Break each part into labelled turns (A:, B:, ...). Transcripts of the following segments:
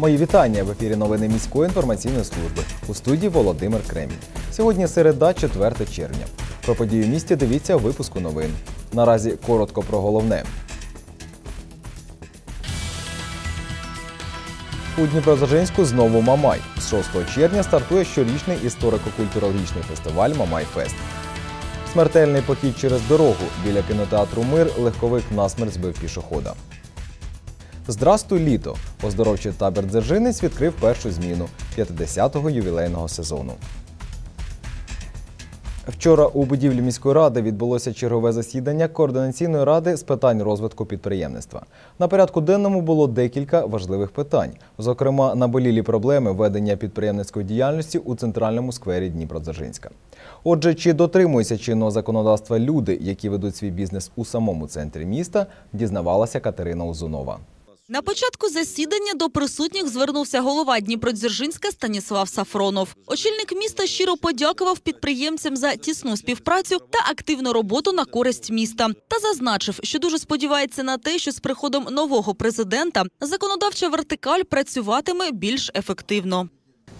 A: Мої вітання в ефірі новини міської інформаційної служби у студії Володимир Кремінь. Сьогодні середа, 4 червня. Про події в місті дивіться випуску новин. Наразі коротко про головне. У Дніпродзержинську знову Мамай. З 6 червня стартує щорічний історико-культурологічний фестиваль Мамай Фест. Смертельний похід через дорогу. Біля кінотеатру Мир легковик насмерть збив пішохода. Здрастуй літо! Оздоровчий табір Дзержинець відкрив першу зміну 50-го ювілейного сезону. Вчора у будівлі міської ради відбулося чергове засідання координаційної ради з питань розвитку підприємництва. На порядку денному було декілька важливих питань, зокрема, наболілі проблеми ведення підприємницької діяльності у центральному сквері Дніпродзержинська. Отже, чи дотримуються чинного законодавства люди, які ведуть свій бізнес у самому центрі міста, дізнавалася Катерина Узунова.
B: На початку засідання до присутніх звернувся голова Дніпродзержинська Станіслав Сафронов. Очільник міста щиро подякував підприємцям за тісну співпрацю та активну роботу на користь міста. Та зазначив, що дуже сподівається на те, що з приходом нового президента законодавча вертикаль працюватиме більш ефективно.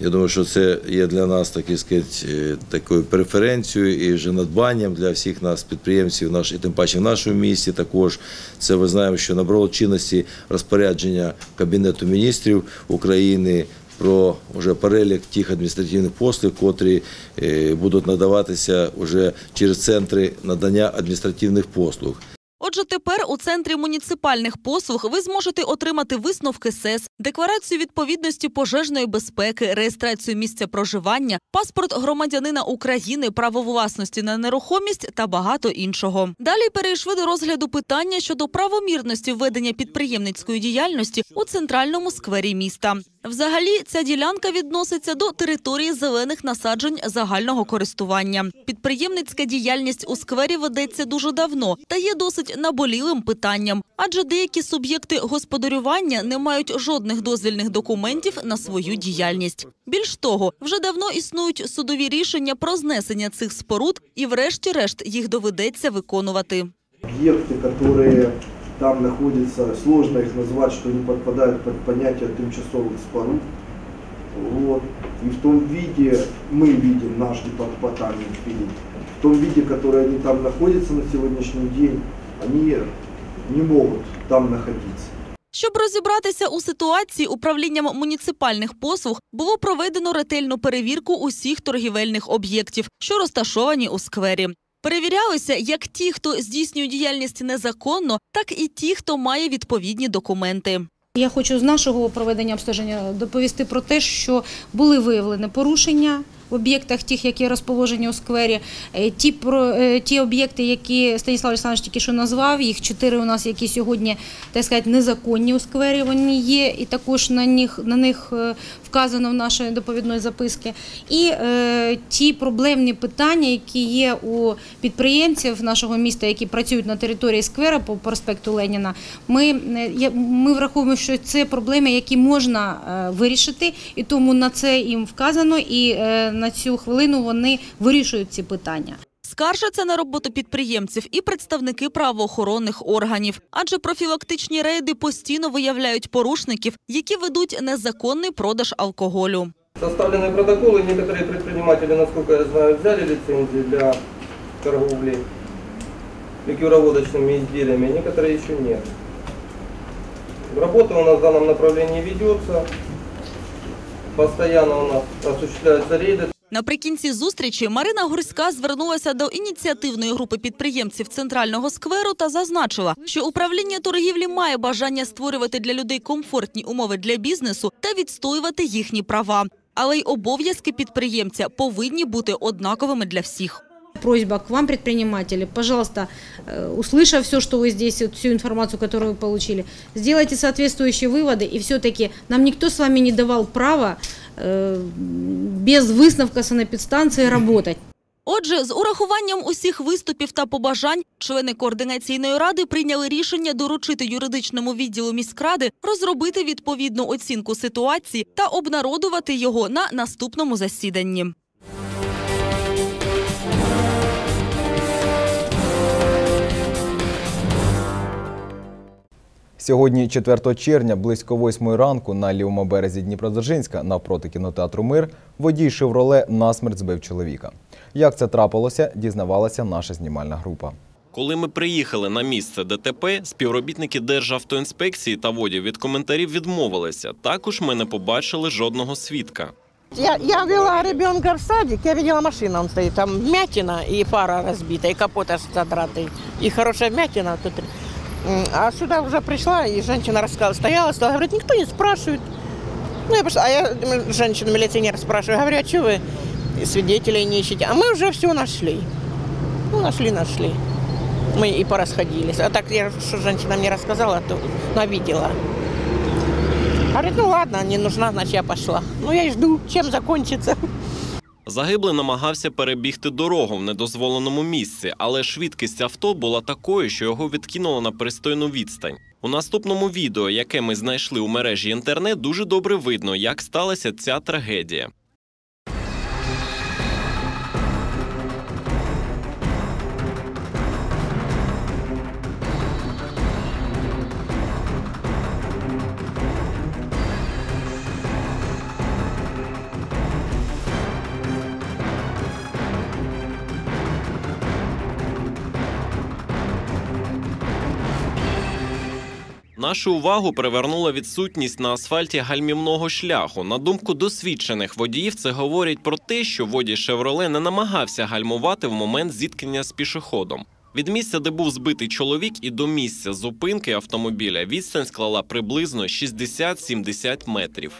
C: Я думаю, що це є для нас такі сказати, е, такою преференцією і вже надбанням для всіх нас, підприємців, і тим паче в нашому місті також. Це ви знаємо, що набрало чинності розпорядження Кабінету міністрів України. Про вже перелік тих адміністративних послуг, котрі е, будуть надаватися вже через центри надання адміністративних послуг.
B: Отже, тепер у центрі муніципальних послуг ви зможете отримати висновки СЕС, декларацію відповідності пожежної безпеки, реєстрацію місця проживання, паспорт громадянина України, право власності на нерухомість та багато іншого. Далі перейшли до розгляду питання щодо правомірності ведення підприємницької діяльності у центральному сквері міста. Взагалі, ця ділянка відноситься до території зелених насаджень загального користування. Підприємницька діяльність у сквері ведеться дуже давно та є досить наболілим питанням, адже деякі суб'єкти господарювання не мають жодних дозвільних документів на свою діяльність. Більш того, вже давно існують судові рішення про знесення цих споруд, і, врешті-решт, їх доведеться виконувати.
D: объекты, которые там находятся, сложно их назвать, что они подпадают под понятие тимчасовых споруд. Вот. И в том виде, мы видим, наш департамент видит, в том виде, который они там находятся на сегодняшний день, они не могут там находиться.
B: Щоб розібратися у ситуації, управлінням муніципальних послуг було проведено ретельну перевірку усіх торгівельних об'єктів, що розташовані у сквері. Перевірялися як ті, хто здійснює діяльність незаконно, так і ті, хто має відповідні документи.
E: Я хочу з нашого проведення обстеження доповісти про те, що були виявлені порушення в об'єктах, тих, які розположені у сквері. Е, Ті, про- е, ті об'єкти, які Станіслав Олександрович тільки що назвав, їх чотири у нас, які сьогодні, так сказати, незаконні у сквері, вони є, і також на них, на них е, вказано в нашій доповідної записки. І е, ті проблемні питання, які є у підприємців нашого міста, які працюють на території сквера по проспекту Леніна, ми, е, ми враховуємо, що це проблеми, які можна е, вирішити, і тому на це їм вказано, і е, на цю хвилину вони вирішують ці питання.
B: Скаржаться на роботу підприємців і представники правоохоронних органів, адже профілактичні рейди постійно виявляють порушників, які ведуть незаконний продаж алкоголю.
F: Составлены протоколы, некоторые предприниматели, насколько я знаю, взяли лицензии для торговли ликероводочными изделиями, а некоторые еще нет. Работа у нас в данном направлении ведется, постоянно у нас осуществляются рейды.
B: Наприкінці зустрічі Марина Гурська звернулася до ініціативної групи підприємців центрального скверу та зазначила, що управління торгівлі має бажання створювати для людей комфортні умови для бізнесу та відстоювати їхні права. Але й обов'язки підприємця повинні бути однаковими для всіх.
E: Просьба к вам, предприниматели, пожалуйста, э, услышав все, что вы здесь, вот всю информацию, которую вы получили, сделайте соответствующие выводы. И все-таки нам никто с вами не давал права э, без висновка санепідстанції працювати.
B: Отже, з урахуванням усіх виступів та побажань, члени координаційної ради прийняли рішення доручити юридичному відділу міськради розробити відповідну оцінку ситуації та обнародувати його на наступному засіданні.
A: Сьогодні, 4 червня, близько 8 ранку на лівому березі Дніпродзержинська навпроти кінотеатру Мир водій «Шевроле» насмерть збив чоловіка. Як це трапилося, дізнавалася наша знімальна група.
G: Коли ми приїхали на місце ДТП, співробітники Державтоінспекції та водів від коментарів відмовилися. Також ми не побачили жодного свідка.
H: Я, я вела ребенка в садик, я видела машину, он стоит, там вмятина и фара разбита, и капот аж задратый, и хорошая вмятина тут. А сюда уже пришла, и женщина рассказала, стояла, стала, говорит, никто не спрашивает. Ну, я пошла, а я м, женщину-милиционер спрашиваю, говорю, а что вы свидетелей не ищете? А мы уже все нашли. Ну, нашли, нашли. Мы и порасходились. А так, я, что женщина мне рассказала, то она видела. Говорит, ну ладно, не нужна, значит я пошла. Ну я и жду, чем закончится.
G: Загиблий намагався перебігти дорогу в недозволеному місці, але швидкість авто була такою, що його відкинуло на пристойну відстань. У наступному відео, яке ми знайшли у мережі інтернет, дуже добре видно, як сталася ця трагедія. Нашу увагу привернула відсутність на асфальті гальмівного шляху. На думку досвідчених водіїв, це говорить про те, що водій Шевроле не намагався гальмувати в момент зіткнення з пішоходом. Від місця, де був збитий чоловік, і до місця зупинки автомобіля відстань склала приблизно 60-70 метрів.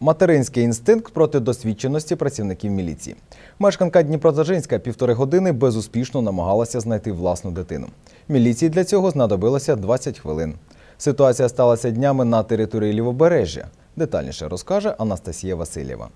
A: Материнський інстинкт проти досвідченості працівників міліції. Мешканка Дніпродзержинська півтори години безуспішно намагалася знайти власну дитину. Міліції для цього знадобилося 20 хвилин. Ситуація сталася днями на території Лівобережжя. Детальніше розкаже Анастасія Васильєва.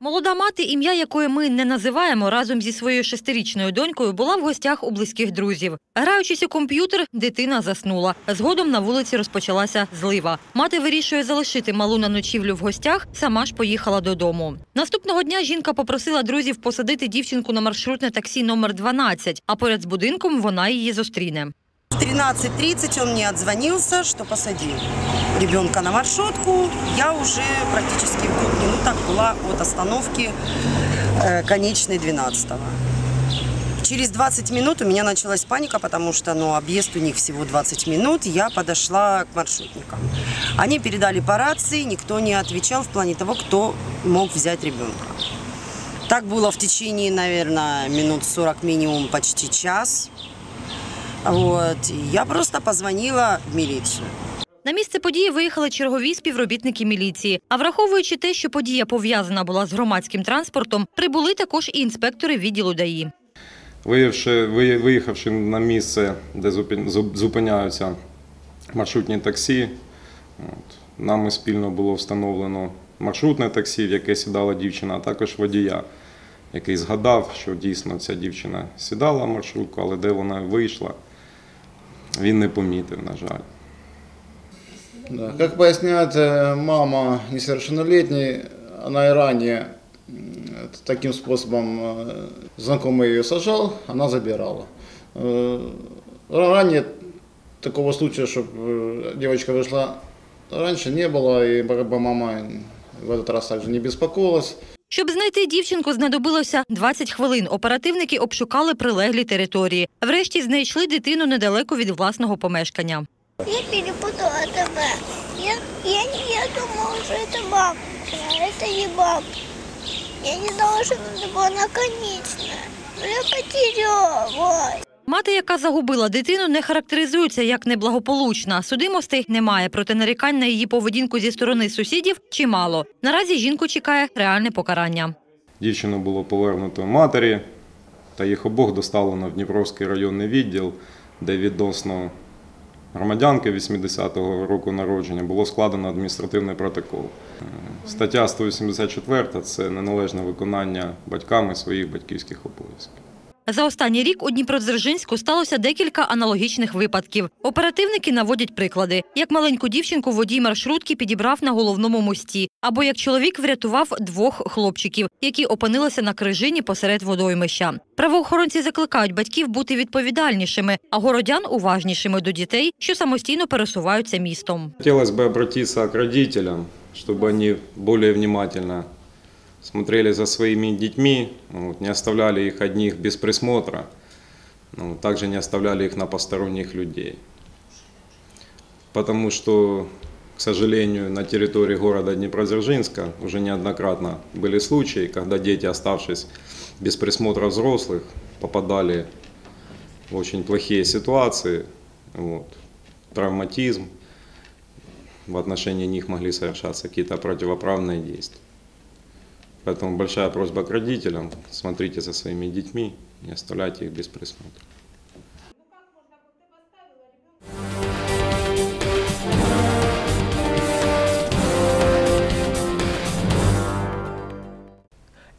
I: Молода мати, ім'я якої ми не називаємо, разом зі своєю шестирічною донькою була в гостях у близьких друзів. Граючись у комп'ютер, дитина заснула. Згодом на вулиці розпочалася злива. Мати вирішує залишити малу на ночівлю в гостях, сама ж поїхала додому. Наступного дня жінка попросила друзів посадити дівчинку на маршрутне таксі номер 12, а поряд з будинком вона її зустріне.
J: В 13.30 он мне отзвонился, что посадил ребенка на маршрутку. Я уже практически в минутах была от остановки э, конечной 12 -го. Через 20 минут у меня началась паника, потому что ну, объезд у них всего 20 минут. Я подошла к маршрутникам. Они передали по рации, никто не отвечал в плане того, кто мог взять ребенка. Так было в течение, наверное, минут 40 минимум, почти час. Вот. Я просто позвонила в милицию.
I: На місце події виїхали чергові співробітники міліції. А враховуючи те, що подія пов'язана була з громадським транспортом, прибули також і інспектори відділу ДАІ.
K: Виявши, ви- виїхавши на місце, де зупин- зупиняються маршрутні таксі, нами спільно було встановлено маршрутне таксі, в яке сідала дівчина, а також водія, який згадав, що дійсно ця дівчина сідала в маршрутку, але де вона вийшла, він не помітив, на жаль.
L: Да. Как поясняет э, мама несовершеннолетней, она и ранее м, таким способом э, знакомый ее сажал, она забирала. Э, Ранее такого случая, чтобы девочка вышла раньше, не было, и как бы мама в этот раз также не беспокоилась.
I: Щоб знайти дівчинку, знадобилося 20 хвилин. Оперативники обшукали прилеглі території. Врешті знайшли дитину недалеко від власного помешкання.
M: Я перепутала ТВ. Я, я, не- я думала, что это бабушка, а это не бабушка. Я не знала, что это была наконечная. Но я потеряла.
I: Мати, яка загубила дитину, не характеризується як неблагополучна. Судимостей немає, проте нарікань на її поведінку зі сторони сусідів чимало. Наразі жінку чекає реальне покарання.
K: Дівчину було повернуто матері, та їх обох доставлено в Дніпровський районний відділ, де відносно громадянки 80-го року народження було складено адміністративний протокол. Стаття 184 – це неналежне виконання батьками своїх батьківських обов'язків.
I: За останній рік у Дніпродзержинську сталося декілька аналогічних випадків. Оперативники наводять приклади, як маленьку дівчинку водій маршрутки підібрав на головному мості, або як чоловік врятував двох хлопчиків, які опинилися на крижині посеред водоймища. Правоохоронці закликають батьків бути відповідальнішими, а городян уважнішими до дітей, що самостійно пересуваються містом.
K: Хотелось бы обратиться к родителям, чтобы они более внимательно смотрели за своими детьми, вот, не оставляли их одних без присмотра, ну, также не оставляли их на посторонних людей. Потому что, к сожалению, на территории города Днепродзержинска уже неоднократно были случаи, когда дети, оставшись без присмотра взрослых, попадали в очень плохие ситуации, вот, травматизм, в отношении них могли совершаться какие-то противоправные действия. Поэтому большая просьба к родителям, смотрите за своими детьми, не оставляйте их без присмотра.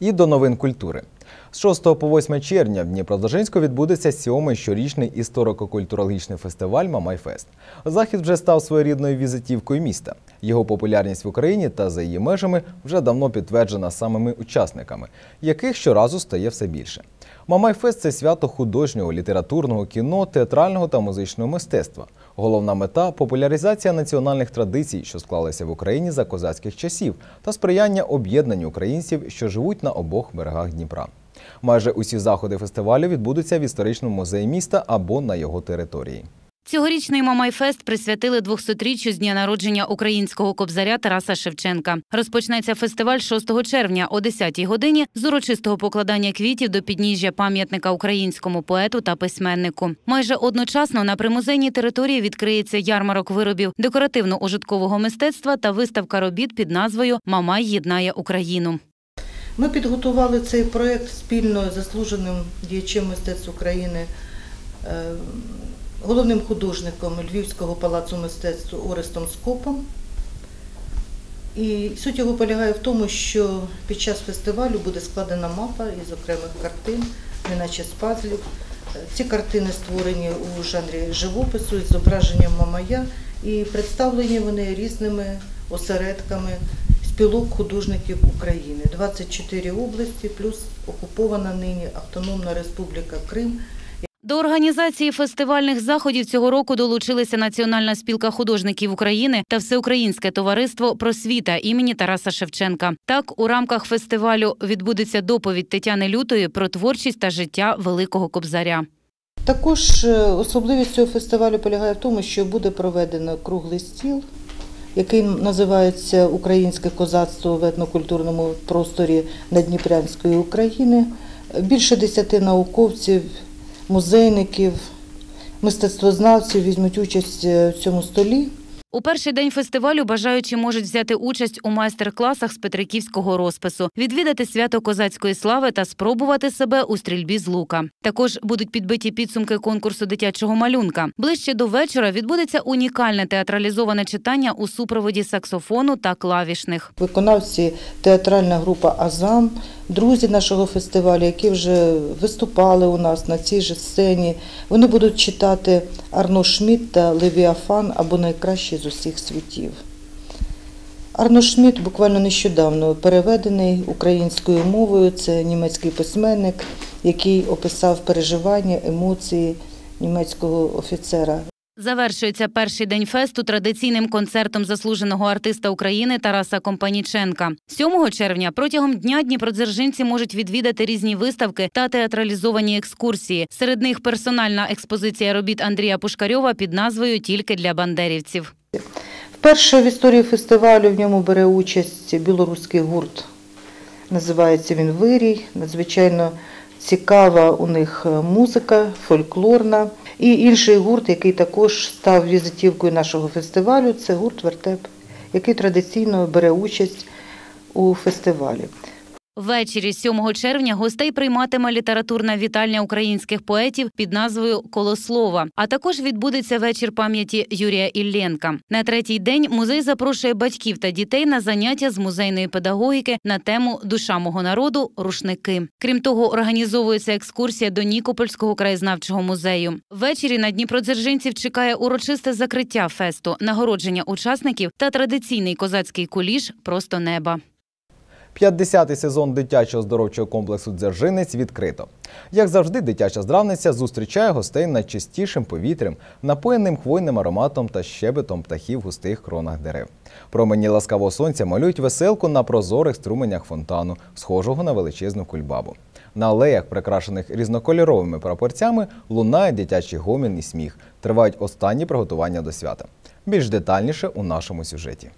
A: І до новин культури. З 6 по 8 червня в Дніпродзержинську відбудеться сьомий щорічний історико-культурологічний фестиваль Мамайфест. Захід вже став своєрідною візитівкою міста. Його популярність в Україні та за її межами вже давно підтверджена самими учасниками, яких щоразу стає все більше. Мамайфест це свято художнього, літературного, кіно, театрального та музичного мистецтва. Головна мета популяризація національних традицій, що склалися в Україні за козацьких часів, та сприяння об'єднанню українців, що живуть на обох берегах Дніпра. Майже усі заходи фестивалю відбудуться в історичному музеї міста або на його території.
N: Цьогорічний Мамайфест присвятили 200-річчю з дня народження українського кобзаря Тараса Шевченка. Розпочнеться фестиваль 6 червня о 10-й годині з урочистого покладання квітів до підніжжя пам'ятника українському поету та письменнику. Майже одночасно на примузейній території відкриється ярмарок виробів декоративно-ужиткового мистецтва та виставка робіт під назвою Мамай єднає Україну.
O: Ми підготували цей проєкт спільно з заслуженим діячем мистецтв України, е, головним художником Львівського палацу мистецтв Орестом Скопом. І суть його полягає в тому, що під час фестивалю буде складена мапа із окремих картин, неначе з пазлів. Ці картини створені у жанрі живопису із зображенням Мамая і представлені вони різними осередками спілок художників України. 24 області, плюс окупована нині Автономна Республіка Крим.
N: До організації фестивальних заходів цього року долучилися Національна спілка художників України та Всеукраїнське товариство просвіта імені Тараса Шевченка. Так, у рамках фестивалю відбудеться доповідь Тетяни Лютої про творчість та життя великого кобзаря.
O: Також е, особливість цього фестивалю полягає в тому, що буде проведено круглий стіл, який називається Українське козацтво в етнокультурному просторі Надніпрянської України. Більше десяти науковців, музейників, мистецтвознавців візьмуть участь е, в цьому столі.
N: У перший день фестивалю бажаючі можуть взяти участь у майстер-класах з петриківського розпису, відвідати свято козацької слави та спробувати себе у стрільбі з лука. Також будуть підбиті підсумки конкурсу дитячого малюнка. Ближче до вечора відбудеться унікальне театралізоване читання у супроводі саксофону та клавішних.
O: Виконавці театральна група Азам, друзі нашого фестивалю, які вже виступали у нас на цій же сцені. Вони будуть читати Арно Шмідт та Левіафан або найкращі з усіх світів. Арно Шмідт буквально нещодавно переведений українською мовою. Це німецький письменник, який описав переживання, емоції німецького офіцера.
N: Завершується перший день фесту традиційним концертом заслуженого артиста України Тараса Компаніченка. 7 червня протягом дня дніпродзержинці можуть відвідати різні виставки та театралізовані екскурсії. Серед них персональна експозиція робіт Андрія Пушкарьова під назвою Тільки для бандерівців.
O: Вперше в історії фестивалю в ньому бере участь білоруський гурт. Називається він Вирій. Надзвичайно цікава у них музика, фольклорна. І інший гурт, який також став візитівкою нашого фестивалю, це гурт Вертеп, який традиційно бере участь у фестивалі.
N: Ввечері 7 червня гостей прийматиме літературна вітальня українських поетів під назвою Колослова. А також відбудеться вечір пам'яті Юрія Ілленка. На третій день музей запрошує батьків та дітей на заняття з музейної педагогіки на тему Душа мого народу рушники. Крім того, організовується екскурсія до Нікопольського краєзнавчого музею. Ввечері на Дніпродзержинців чекає урочисте закриття фесту, нагородження учасників та традиційний козацький куліш Просто неба.
A: 50-й сезон дитячого здоровчого комплексу Дзержинець відкрито. Як завжди, дитяча здравниця зустрічає гостей найчистішим повітрям, напоєним хвойним ароматом та щебетом птахів в густих кронах дерев. Промені ласкавого сонця малюють веселку на прозорих струменях фонтану, схожого на величезну кульбабу. На алеях, прикрашених різнокольоровими прапорцями, лунає дитячий гомін і сміх. Тривають останні приготування до свята. Більш детальніше у нашому сюжеті.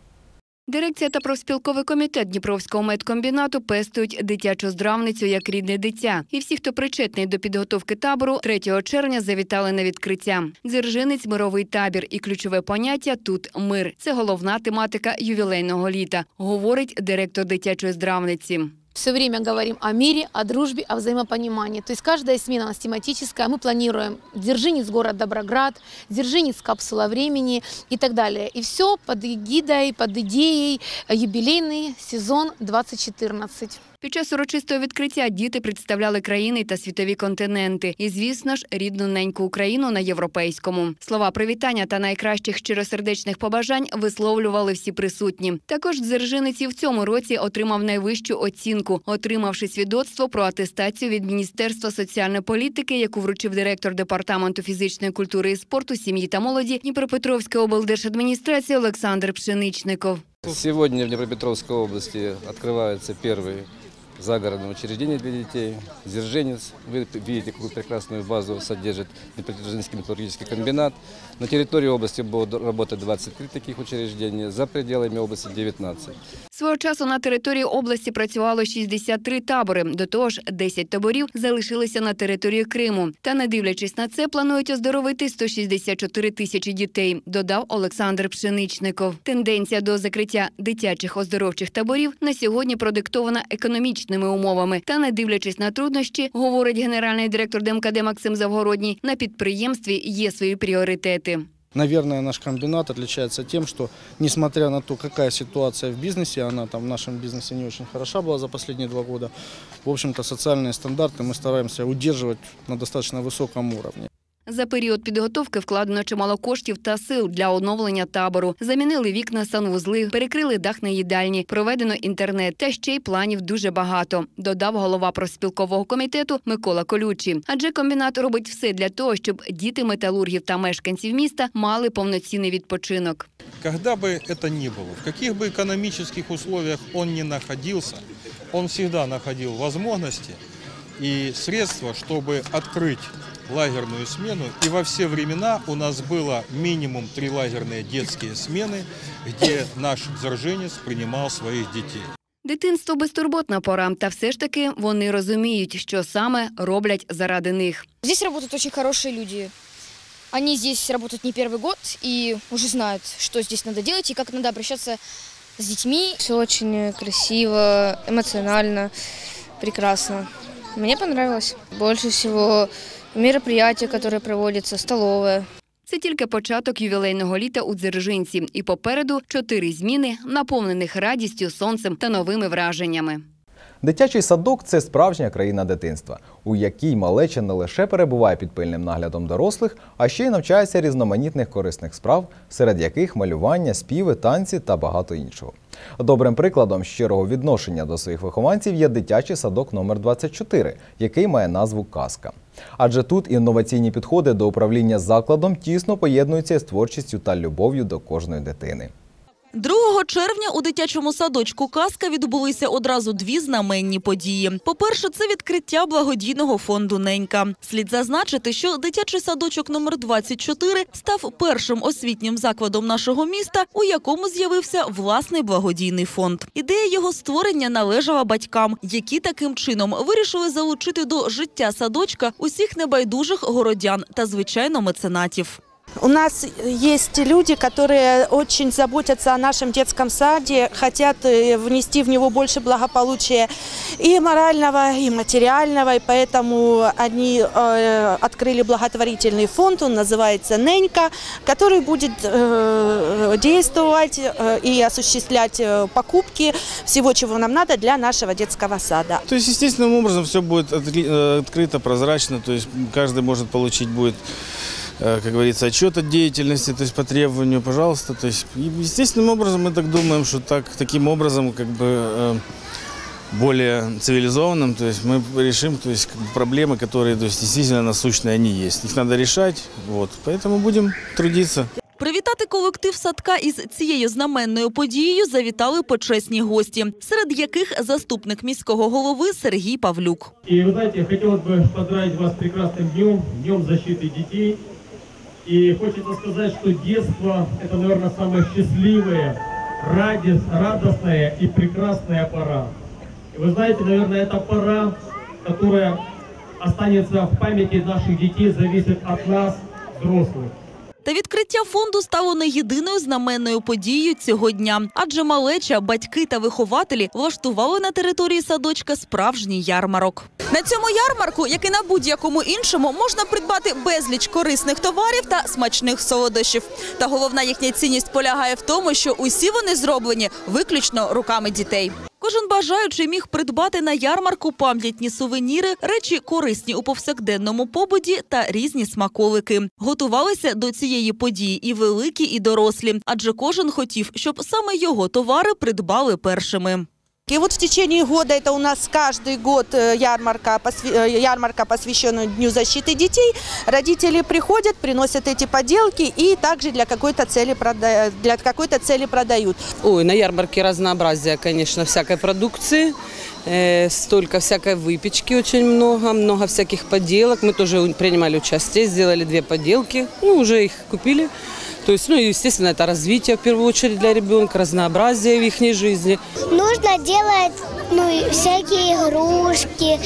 P: Дирекція та профспілковий комітет Дніпровського медкомбінату пестують дитячу здравницю як рідне дитя. І всі, хто причетний до підготовки табору, 3 червня завітали на відкриття. Дзержинець мировий табір і ключове поняття тут мир. Це головна тематика ювілейного літа, говорить директор дитячої здравниці.
Q: Все время говорим о мире, о дружбе, о взаимопонимании. То есть каждая смена у нас тематическая. Мы планируем Дзержинец, город Доброград, Дзержинец, капсула времени и так далее. И все под эгидой, под идеей э, юбилейный сезон 2014.
P: Під час урочистого відкриття діти представляли країни та світові континенти. І, звісно ж, рідну неньку Україну на європейському. Слова привітання та найкращих щиросердечних побажань висловлювали всі присутні. Також Дзержинець в цьому році отримав найвищу оцінку, отримавши свідоцтво про атестацію від Міністерства соціальної політики, яку вручив директор департаменту фізичної культури і спорту, сім'ї та молоді Дніпропетровської облдержадміністрації Олександр Пшеничников.
R: Сегодня в Днепропетровской области открывается первый загородное учреждение для детей. Зерженец. Вы видите, какую прекрасную базу содержит Днепропетровский металлургический комбинат. На территории области будут работать 23 таких учреждения, за пределами области 19.
P: Свого часу на території області працювало 63 табори. До того ж, 10 таборів залишилися на території Криму. Та не дивлячись на це, планують оздоровити 164 тисячі дітей, додав Олександр Пшеничников. Тенденція до закриття дитячих оздоровчих таборів на сьогодні продиктована економічними умовами. Та не дивлячись на труднощі, говорить генеральний директор ДМКД Максим Завгородній, на підприємстві є свої пріоритети.
S: Наверное, наш комбинат отличается тем, что несмотря на то, какая ситуация в бизнесе, она там в нашем бизнесе не очень хороша была за последние два года, в общем-то социальные стандарты мы стараемся удерживать на достаточно высоком уровне.
P: За період підготовки вкладено чимало коштів та сил для оновлення табору. Замінили вікна, санвузли, перекрили дах на їдальні, проведено інтернет. Та ще й планів дуже багато, додав голова профспілкового комітету Микола Колючий. Адже комбінат робить все для того, щоб діти металургів та мешканців міста мали повноцінний відпочинок.
T: Когда бы это ни было, в каких бы экономических условиях он ни находился, он всегда находил возможности и средства, чтобы открыть лагерную смену. И во все времена у нас было минимум три лагерные детские смены, где наш дзержинец принимал своих детей.
P: Дитинство безтурботна пора, та все ж таки вони розуміють, що саме роблять заради них.
U: Здесь работают очень хорошие люди. Они здесь работают не первый год и уже знают, что здесь надо делать и как надо обращаться с детьми. Все очень красиво, эмоционально, прекрасно. Мне понравилось. Больше всего мероприятия, которые проводятся, столовые.
P: Це тільки початок ювілейного літа у Дзержинці. І попереду чотири зміни, наповнених радістю, сонцем та новими враженнями.
A: Дитячий садок це справжня країна дитинства, у якій малеча не лише перебуває під пильним наглядом дорослих, а ще й навчається різноманітних корисних справ, серед яких малювання, співи, танці та багато іншого. Добрим прикладом щирого відношення до своїх вихованців є дитячий садок номер 24 який має назву Казка. Адже тут інноваційні підходи до управління закладом тісно поєднуються з творчістю та любов'ю до кожної дитини.
B: 2 червня у дитячому садочку Казка відбулися одразу дві знаменні події. По-перше, це відкриття благодійного фонду Ненька. Слід зазначити, що дитячий садочок номер 24 став першим освітнім закладом нашого міста, у якому з'явився власний благодійний фонд. Ідея його створення належала батькам, які таким чином вирішили залучити до життя садочка усіх небайдужих городян та звичайно меценатів.
V: У нас есть люди, которые очень заботятся о нашем детском саде, хотят э, внести в него больше благополучия и морального, и материального, и поэтому они э, открыли благотворительный фонд, он называется «Ненька», который будет э, действовать э, и осуществлять э, покупки всего, чего нам надо для нашего детского сада.
S: То есть естественным образом все будет откры- э, открыто, прозрачно, то есть каждый может получить будет э, как говорится, отчет о деятельности, то есть по требованию, пожалуйста. То есть и естественным образом мы так думаем, что так, таким образом как бы э, более цивилизованным, то есть мы решим то есть, как бы проблемы, которые то есть, действительно насущные, они есть. Их надо решать, вот, поэтому будем трудиться.
B: Привітати колектив садка із цією знаменною подією завітали почесні гості, серед яких заступник міського голови Сергій Павлюк.
W: И вы знаете, хотелось бы поздравить вас с прекрасным днем, Днем защиты детей. И хочется сказать, что детство – это, наверное, самая счастливая, радостная и прекрасная пора. И вы знаете, наверное, эта пора, которая останется в памяти наших детей, зависит от нас, взрослых.
B: Та відкриття фонду стало не єдиною знаменною подією цього дня, адже малеча, батьки та вихователі влаштували на території садочка справжній ярмарок. На цьому ярмарку, як і на будь-якому іншому, можна придбати безліч корисних товарів та смачних солодощів. Та головна їхня цінність полягає в тому, що усі вони зроблені виключно руками дітей. Кожен бажаючий міг придбати на ярмарку пам'ятні сувеніри, речі корисні у повсякденному побуді та різні смаколики. Готувалися до цієї події і великі, і дорослі, адже кожен хотів, щоб саме його товари придбали першими.
V: И вот в течение года, это у нас каждый год э, ярмарка, посвя- э, ярмарка посвященная Дню защиты детей, родители приходят, приносят эти поделки и также для какой-то цели, прода- для какой-то цели продают.
X: Ой, на ярмарке разнообразие, конечно, всякой продукции. Э, столько всякой выпечки очень много, много всяких поделок. Мы тоже у- принимали участие, сделали две поделки, ну, уже их купили. То есть, ну, и, естественно, это развитие, в первую очередь, для ребенка, разнообразие в их жизни.
M: Нужно делать ну, всякие игрушки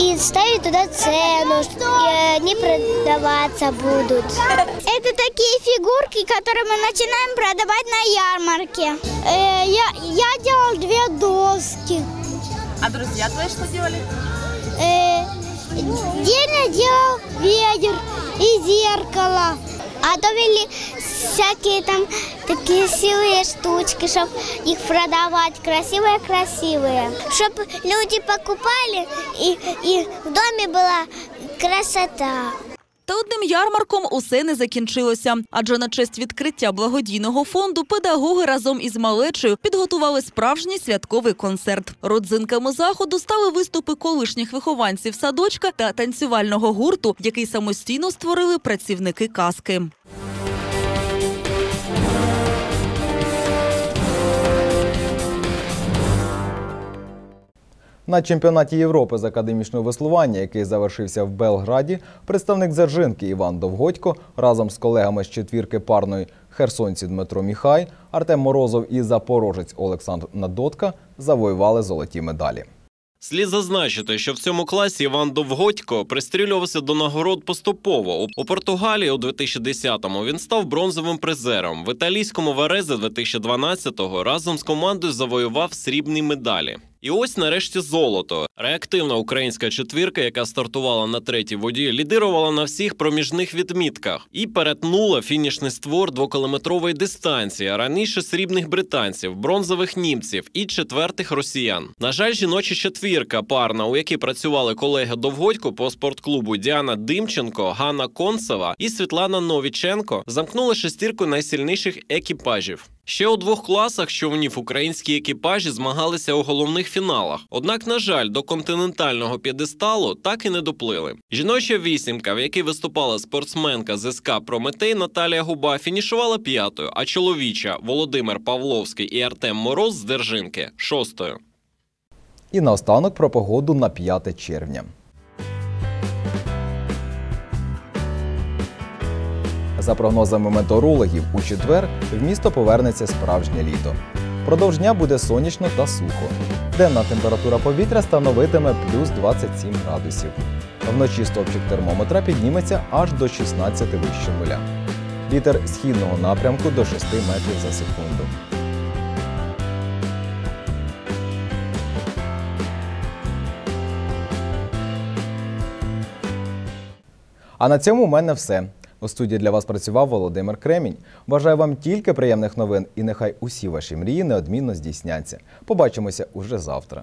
M: и ставить туда цену, и они продаваться будут. Это такие фигурки, которые мы начинаем продавать на ярмарке. Э, я, я делал две доски.
B: А друзья твои что делали?
M: Э, Деня делал ведер и зеркало. Готовили всякие там такие силые штучки, чтобы их продавать. Красивые-красивые. Чтобы люди покупали и, и в доме была красота.
B: Та одним ярмарком усе не закінчилося, адже на честь відкриття благодійного фонду педагоги разом із малечею підготували справжній святковий концерт. Родзинками заходу стали виступи колишніх вихованців садочка та танцювального гурту, який самостійно створили працівники казки.
A: На чемпіонаті Європи з академічного веслування, який завершився в Белграді, представник Зержинки Іван Довгодько разом з колегами з четвірки парної херсонці Дмитро Міхай, Артем Морозов і запорожець Олександр Надотка завоювали золоті медалі.
G: Слід зазначити, що в цьому класі Іван Довгодько пристрілювався до нагород поступово. У- У Португалії у 2010-му він став бронзовим призером. В італійському Варезі 2012-го разом з командою завоював срібні медалі. І ось нарешті золото. Реактивна українська четвірка, яка стартувала на третій воді, лідирувала на всіх проміжних відмітках і перетнула фінішний створ двокілометрової дистанції. Раніше срібних британців, бронзових німців і четвертих росіян. На жаль, жіноча четвірка парна, у якій працювали колеги Довгодько по спортклубу Діана Димченко, Ганна Концева і Світлана Новіченко, замкнули шестірку найсильніших екіпажів. Ще у двох класах човнів українські екіпажі змагалися у головних фіналах. Однак, на жаль, до континентального п'єдесталу так і не доплили. Жіноча вісімка, в якій виступала спортсменка з СК Прометей Наталія Губа, фінішувала п'ятою, а чоловіча Володимир Павловський і Артем Мороз з Держинки шостою.
A: І наостанок про погоду на 5 червня. За прогнозами метеорологів, у четвер в місто повернеться справжнє літо. Продовж дня буде сонячно та сухо. Денна температура повітря становитиме плюс 27 градусів. Вночі стопчик термометра підніметься аж до 16 вище нуля. Вітер східного напрямку до 6 метрів за секунду. А на цьому у мене все. У студії для вас працював Володимир Кремінь. Бажаю вам тільки приємних новин і нехай усі ваші мрії неодмінно здійсняться. Побачимося уже завтра.